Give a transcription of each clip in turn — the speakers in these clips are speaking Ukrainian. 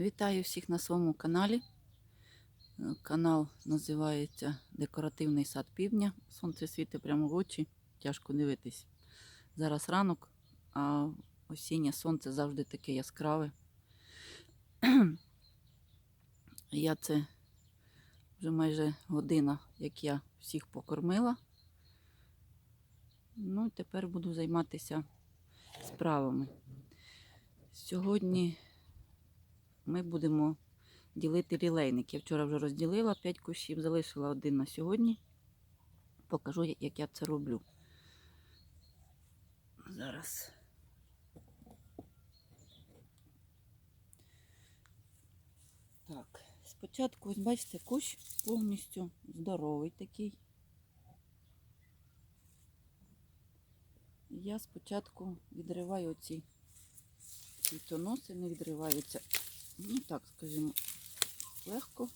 Вітаю всіх на своєму каналі. Е, Канал називається Декоративний сад півдня. Сонце світить прямо в очі, тяжко дивитись. Зараз ранок, а осіннє сонце завжди таке яскраве. Я це вже майже година, як я всіх покормила. Ну і тепер буду займатися справами. Сьогодні ми будемо ділити лілейник. Я вчора вже розділила 5 кущів, залишила один на сьогодні. Покажу, як я це роблю. Зараз. Так, спочатку, ось бачите, кущ повністю здоровий такий. Я спочатку відриваю оці квітоноси, не відриваються. Ну так, скажімо, легко.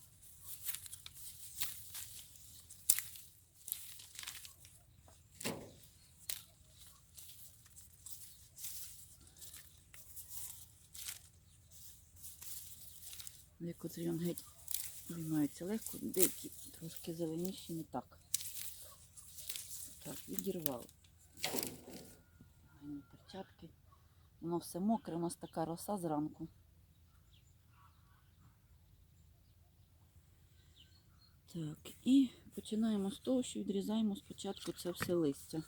Некоторі он геть виймаються легко, деякі трошки зеленіші, не так. Так, відірвали. Гарні перчатки. Воно все мокре, у нас така роса зранку. Так, і починаємо з того, що відрізаємо спочатку це все листя.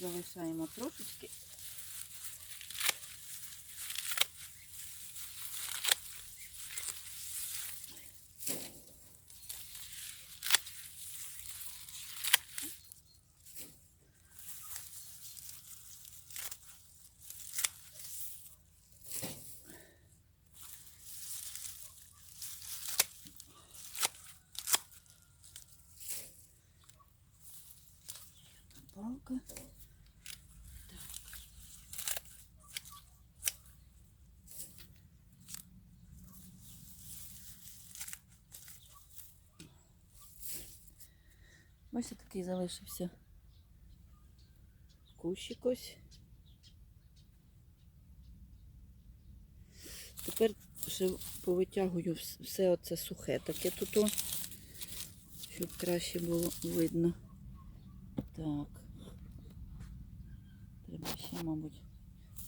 Залишаємо трошечки. палка. Так. Ось такий залишився кущик ось. Тепер ще повитягую все оце сухе таке тут, о, щоб краще було видно. Так. Треба ще, мабуть,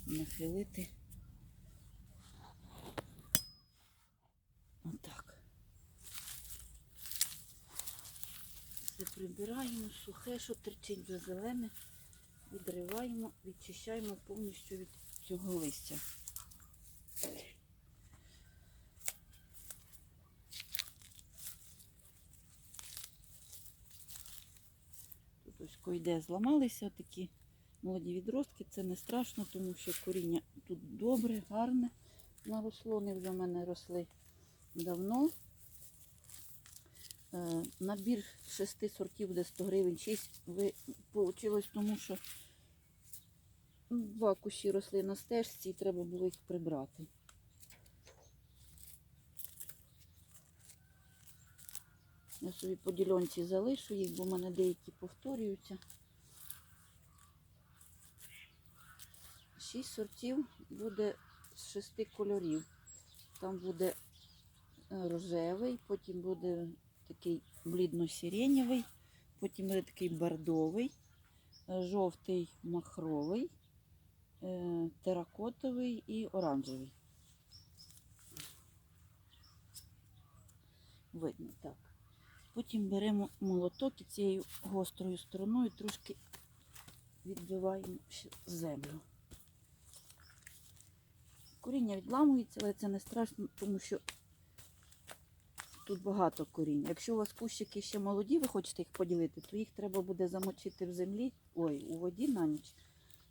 нахилити. Отак. Все прибираємо, сухе, що терчить вже зелене, відриваємо, відчищаємо повністю від цього листя. Тут ось койде зламалися такі молоді відростки. Це не страшно, тому що коріння тут добре, гарне наросло. Вони вже в мене росли давно. Е, Набір шести сортів буде 100 гривень. 6 вийшло, тому що два кущі росли на стежці і треба було їх прибрати. Я собі по ділянці залишу їх, бо в мене деякі повторюються. Шість сортів буде з шести кольорів. Там буде е, рожевий, потім буде такий блідно-сиренєвий, потім такий бордовий, е, жовтий махровий, е, теракотовий і оранжевий. Видно так. Потім беремо молоток і цією гострою стороною трошки відбиваємо землю. Коріння відламується, але це не страшно, тому що тут багато коріння. Якщо у вас кущики ще молоді, ви хочете їх поділити, то їх треба буде замочити в землі, ой, у воді на ніч.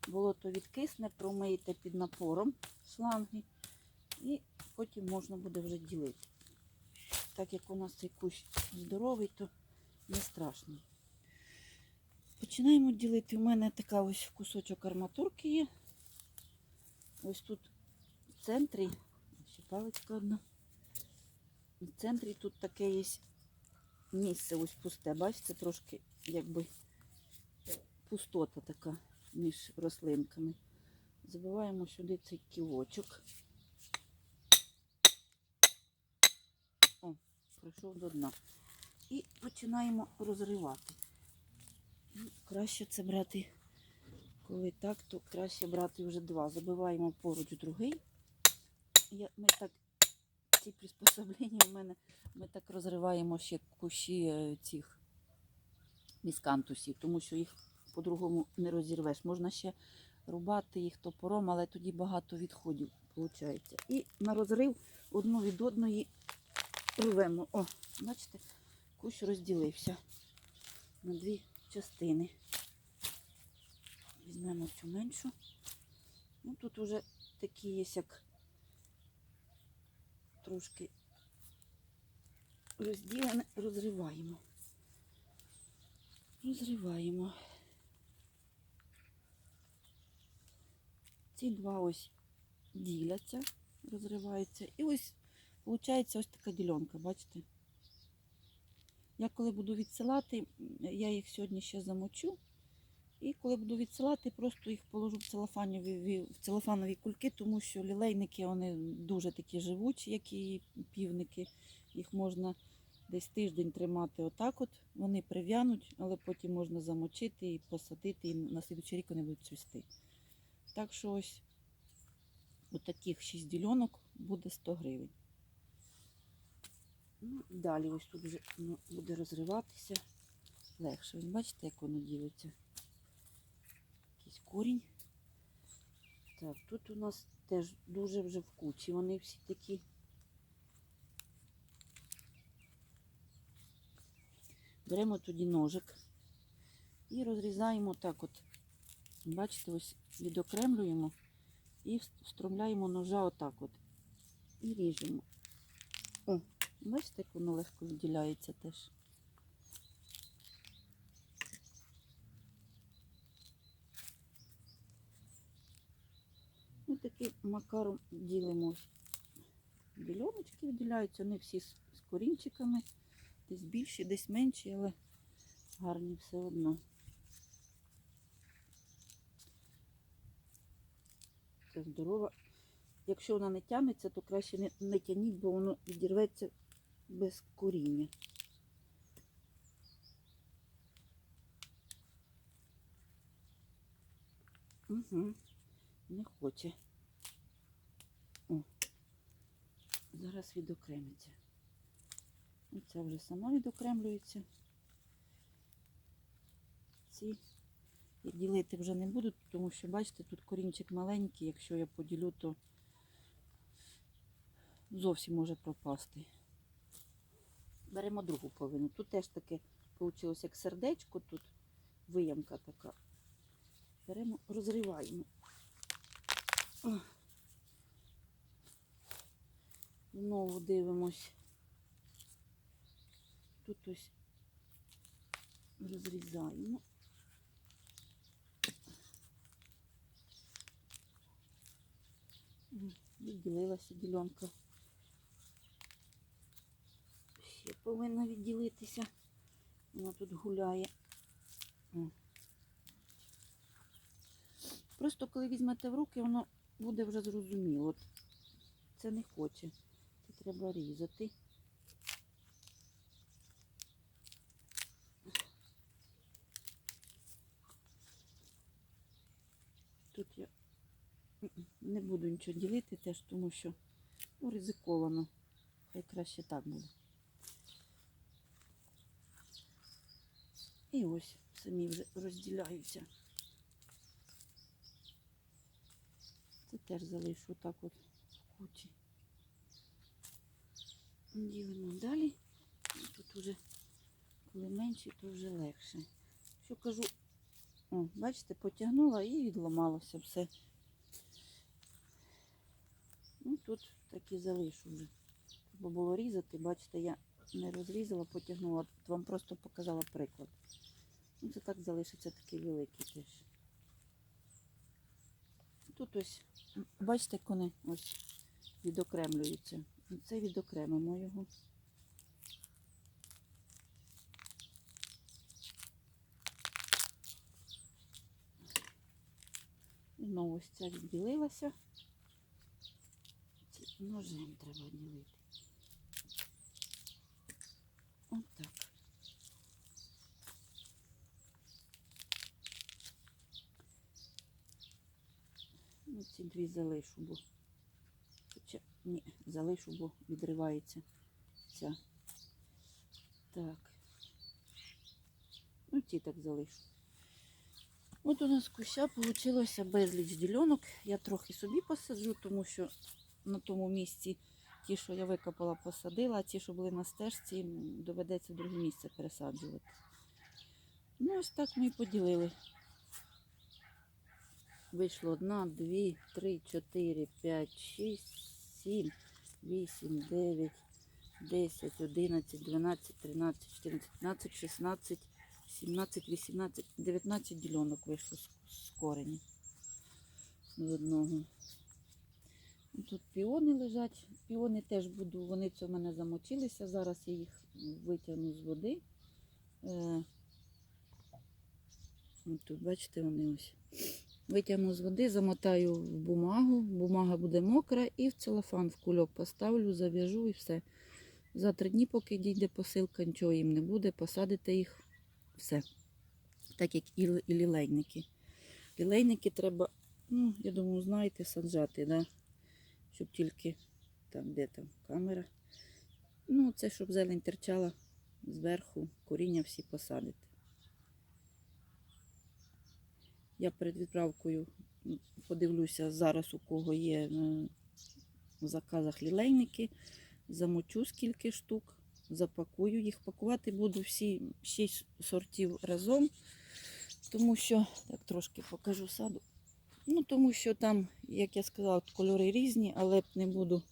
Болото відкисне, промиєте під напором шланги і потім можна буде вже ділити. Так як у нас цей кущ здоровий, то не страшно. Починаємо ділити. У мене така ось кусочок арматурки є. Ось тут в центрі, ще паличка одна. В центрі тут таке є місце ось пусте. Бачите, трошки якби пустота така між рослинками. Забиваємо сюди цей кілочок. О, прийшов до дна. І починаємо розривати. Ну, краще це брати, коли так, то краще брати вже два. Забиваємо поруч другий. Ми так, ці приспособлення у мене, ми так розриваємо ще кущі е, цих міскантусів, тому що їх по-другому не розірвеш. Можна ще рубати їх топором, але тоді багато відходів виходить. І на розрив одну від одної рвемо. О, бачите, кущ розділився на дві частини. Візьмемо цю меншу. Ну, тут вже такі є, як трошки розділене, розриваємо. Розриваємо. Ці два ось діляться, розриваються. І ось виходить ось така ділянка, бачите? Я коли буду відсилати, я їх сьогодні ще замочу. І коли буду відсилати, просто їх положу в целофанові, в целофанові кульки, тому що лілейники вони дуже такі живучі, як і півники. Їх можна десь тиждень тримати отак от. Вони прив'януть, але потім можна замочити і посадити, і на слідучий рік вони будуть цвісти. Так що ось отаких 6 ділянок буде 100 гривень. Ну, далі ось тут вже воно буде розриватися легше. Бачите, як воно ділиться. Якийсь корінь. Так, тут у нас теж дуже вже в кучі. Вони всі такі. Беремо тоді ножик і розрізаємо так от. Бачите, ось відокремлюємо і встромляємо ножа отак от. І ріжемо. О, бачите, як воно легко відділяється теж. Ось таким макаром ділимо. Дільоночки відділяються, вони всі з корінчиками. Десь більші, десь менші, але гарні все одно. Це здорова. Якщо вона не тягнеться, то краще не, не тягніть, бо воно відірветься без коріння. Угу. Не хоче. О. Зараз відокремиться. Оця вже сама відокремлюється. Ці я ділити вже не буду, тому що, бачите, тут корінчик маленький, якщо я поділю, то зовсім може пропасти. Беремо другу половину. Тут теж таке вийшло як сердечко, тут виямка така. Беремо, розриваємо. О. Знову дивимось. Тут ось розрізаємо. Відділилася ділянка. Ще повинна відділитися. Вона тут гуляє. Просто коли візьмете в руки, воно буде вже зрозуміло. Це не хоче. Треба різати. Тут я не буду нічого ділити теж, тому що ну, ризиковано. Хай краще так буде. І ось самі вже розділяються. Це теж залишу отак от в кучі. Ділимо далі. Тут уже, коли менше, то вже легше. Що кажу, о, бачите, потягнула і відламалося все. Ну, тут так і залишу вже. Треба було різати, бачите, я не розрізала, потягнула. Тут вам просто показала приклад. Ну, це так залишиться такий великий теж. Тут ось, бачите, як вони ось відокремлюються. Це відокремимо його. Знову ось ця відділилася. Ножем треба ділити. Ось так. Ну, ці дві залишу, бо ні, залишу, бо відривається ця. Так. Ну, ті так залишу. От у нас куща вийшло безліч ділянок. Я трохи собі посаджу, тому що на тому місці ті, що я викопала, посадила, а ті, що були на стежці, доведеться друге місце пересаджувати. Ну, ось так ми і поділили. Вийшло одна, дві, три, чотири, п'ять, шість, сім, вісім, дев'ять, десять, одинадцять, дванадцять, тринадцять, чотирнадцять, п'ятнадцять, шістнадцять, сімнадцять, вісімнадцять, дев'ятнадцять ділянок вийшло з, корені з одного. Тут піони лежать. Піони теж буду, вони це в мене замочилися. Зараз я їх витягну з води. Е, тут, бачите, вони ось. Витягну з води, замотаю в бумагу, бумага буде мокра, і в целофан в кульок поставлю, зав'яжу і все. За три дні, поки дійде посилка, нічого їм не буде, посадите їх, все. Так як і лілейники. Лілейники треба, ну, я думаю, знаєте, саджати, да? щоб тільки там, де там камера. Ну, це щоб зелень терчала зверху, коріння всі посадити. Я перед відправкою подивлюся зараз, у кого є е, в заказах лілейники, замочу скільки штук, запакую їх. Пакувати буду всі шість сортів разом, тому що, так трошки покажу саду. Ну, тому що там, як я сказала, кольори різні, але не буду,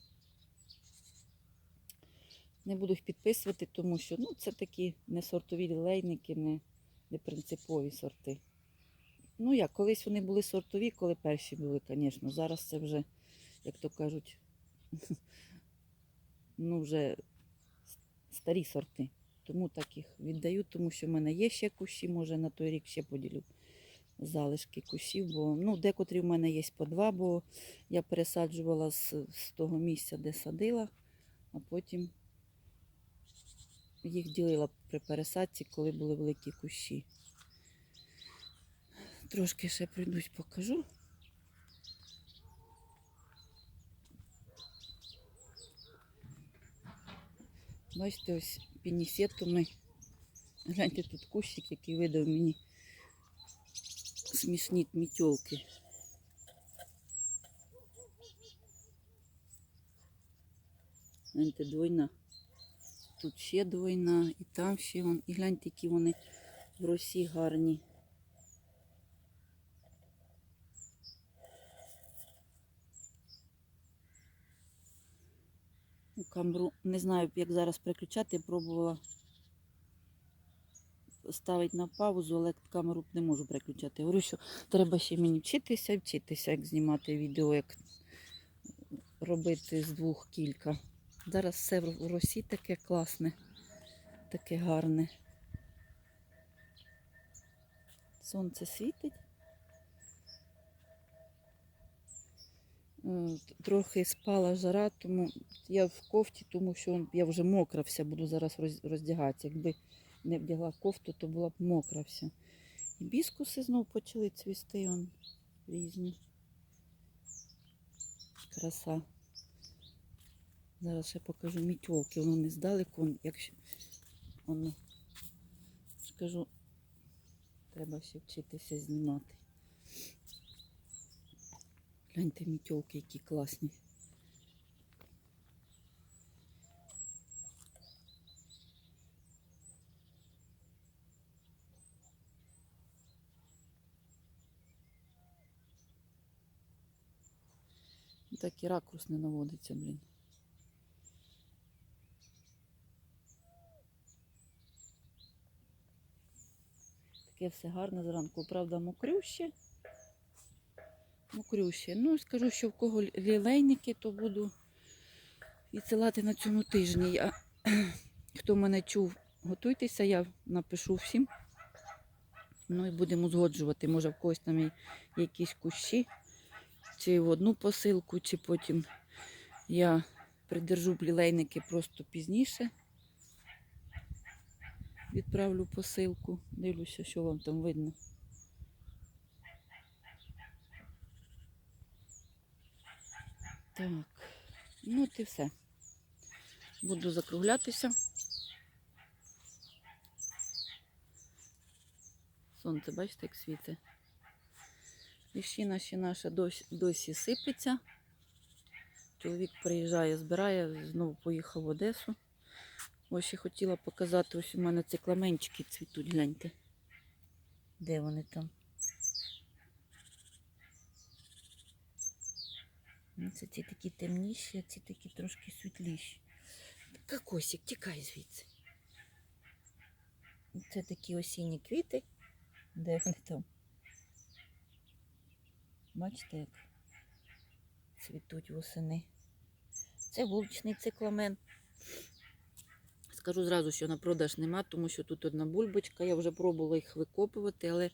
не буду їх підписувати, тому що ну, це такі не сортові лілейники, не, не принципові сорти. Ну як, колись вони були сортові, коли перші були, звісно. Зараз це вже, як то кажуть, ну вже старі сорти. Тому так їх віддаю, тому що в мене є ще кущі, може на той рік ще поділю залишки кущів, бо ну, декотрі в мене є по два, бо я пересаджувала з, з того місця, де садила, а потім їх ділила при пересадці, коли були великі кущі. Трошки ще прийдусь, покажу. Бачите, ось пінісетами. Гляньте, тут кущик, який видав мені смішні мітьолки. Гляньте, двойна. Тут ще двойна, і там ще вон. І гляньте, які вони в росі гарні. Камеру не знаю, як зараз переключати, пробувала ставити на паузу, але камеру не можу переключати. Говорю, що треба ще мені вчитися, вчитися, як знімати відео, як робити з двох кілька. Зараз все в росі таке класне, таке гарне. Сонце світить. Трохи спала жара, тому я в кофті, тому що я вже мокра вся, буду зараз роздягатися. Якби не вдягла кофту, то була б мокра вся. І знову почали цвісти он, різні. Краса. Зараз ще покажу мітьолки. Воно не здалеку, якщо воно скажу, треба ще вчитися знімати. Гляньте мітьолки, які класні. Так і ракурс не наводиться, блін. Таке все гарне зранку. Правда, мокрюще. Мокрюще. Ну, скажу, що в кого лілейники, то буду відсилати на цьому тижні. Я, хто мене чув, готуйтеся, я напишу всім. Ну і будемо узгоджувати. Може, в когось там якісь кущі, чи в одну посилку, чи потім я придержу лілейники просто пізніше. Відправлю посилку. Дивлюся, що вам там видно. Так, ну от і все. Буду закруглятися. Сонце, бачите, як світить. Ліщина ще наша досі, досі сипеться. Чоловік приїжджає, збирає, знову поїхав в Одесу. Ось ще хотіла показати, ось у мене ці кламенчики цвітуть, гляньте. Де вони там? Це ці такі темніші, а ці такі трошки світліші. Кокосик, тікай звідси. Це такі осінні квіти. Де вони там? Бачите, як цвітуть восени. Це вуличний цикламен. Скажу зразу, що на продаж нема, тому що тут одна бульбочка. Я вже пробувала їх викопувати, але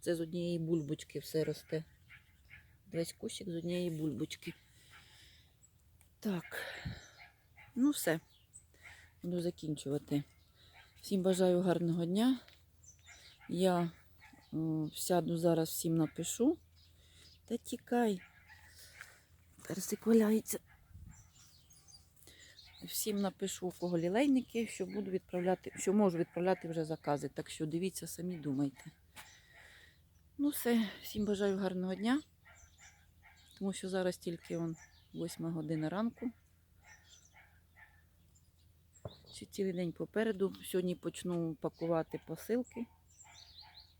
це з однієї бульбочки все росте. Весь кущик з однієї бульбочки. Так, ну все. Буду закінчувати. Всім бажаю гарного дня. Я о, сяду зараз всім напишу. Та тікай. Персик валяється. Всім напишу, у кого лілейники, що буду відправляти, що можу відправляти вже закази. Так що дивіться, самі думайте. Ну все, всім бажаю гарного дня. Тому що зараз тільки он 8 година ранку. Ще цілий день попереду. Сьогодні почну пакувати посилки,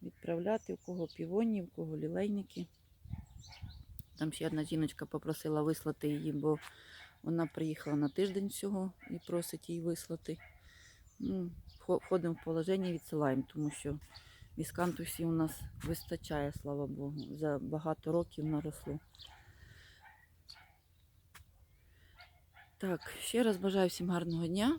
відправляти, у кого півоні, у кого лілейники. Там ще одна жіночка попросила вислати її, бо вона приїхала на тиждень всього і просить її вислати. Ну, входимо в положення, і відсилаємо, тому що віскантусів у нас вистачає, слава Богу. За багато років наросло. Так, ще раз бажаю всім гарного дня.